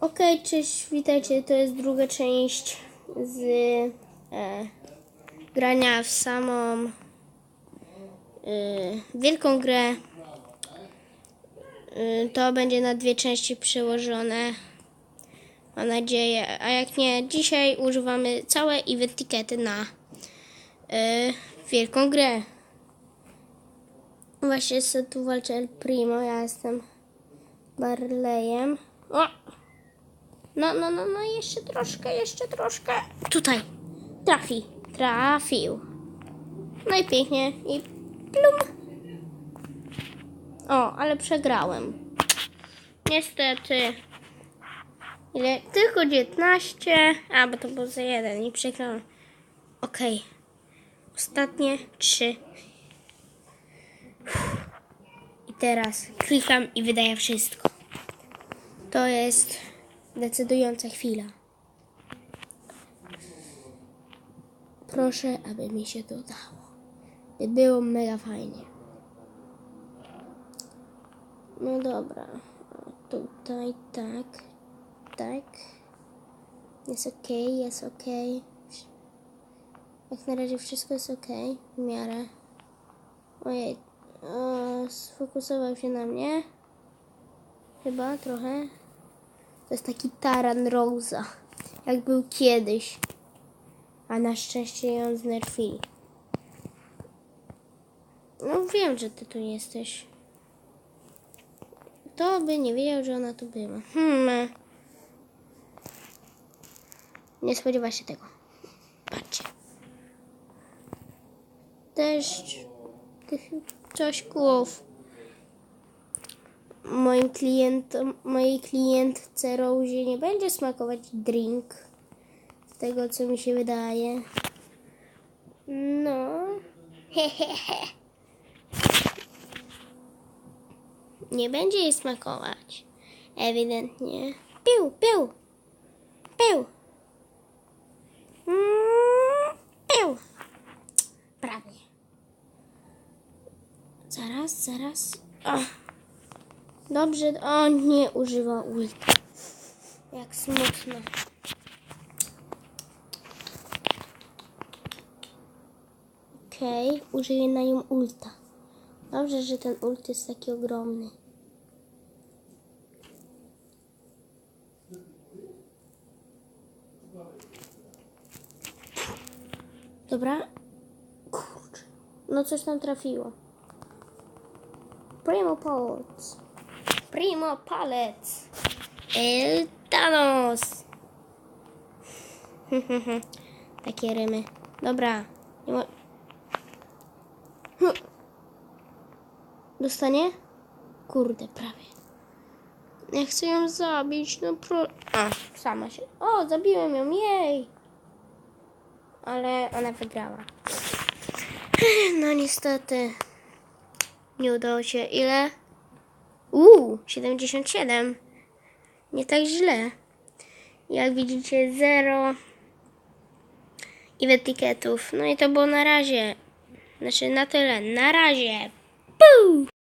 Okej, cześć, witajcie. To jest druga część z e, grania w samą e, wielką grę. E, to będzie na dwie części przełożone. Mam nadzieję. A jak nie, dzisiaj używamy całe tickety na e, wielką grę. Właśnie sobie tu walczy El Primo. Ja jestem Barleyem. O! No, no, no, no, jeszcze troszkę, jeszcze troszkę. Tutaj. Trafi. Trafił. No i pięknie. I plum. O, ale przegrałem. Niestety. Ile? Tylko 19. A, bo to było za jeden i przegrałem. Okej. Ostatnie trzy. I teraz klikam i wydaję wszystko. To jest decydująca chwila. Proszę, aby mi się to udało. By było mega fajnie. No dobra. Tutaj tak. Tak. Jest ok, jest ok. Jak na razie wszystko jest ok. W miarę. Ojej. O, sfokusował się na mnie. Chyba trochę. To jest taki taran Rosa, jak był kiedyś. A na szczęście ją znerfili. No wiem, że ty tu jesteś. Kto by nie wiedział, że ona tu była. Hmm. Nie spodziewa się tego. Patrzcie. Deszcz tych czośków moim klientom, mojej klientce Rose nie będzie smakować drink. Z tego, co mi się wydaje. No. Nie będzie jej smakować. Ewidentnie. Pił, pił. Pił. Mm, Pił. Prawie. Zaraz, zaraz. Ach. Dobrze, o nie używa ulta. Jak smutno. Okej, okay, użyję na nią ulta. Dobrze, że ten ult jest taki ogromny. Dobra. Kurczę. No coś tam trafiło. Primo Palace. Primo Palec. El Thanos. Takie rymy. Dobra. Hm. Dostanie? Kurde, prawie. Ja chcę ją zabić, no pro... A, sama się... O, zabiłem ją, jej! Ale ona wygrała. No niestety. Nie udało się. Ile? Uuu, 77. Nie tak źle. Jak widzicie, zero i etykietów. No i to było na razie. Znaczy na tyle. Na razie. Puu!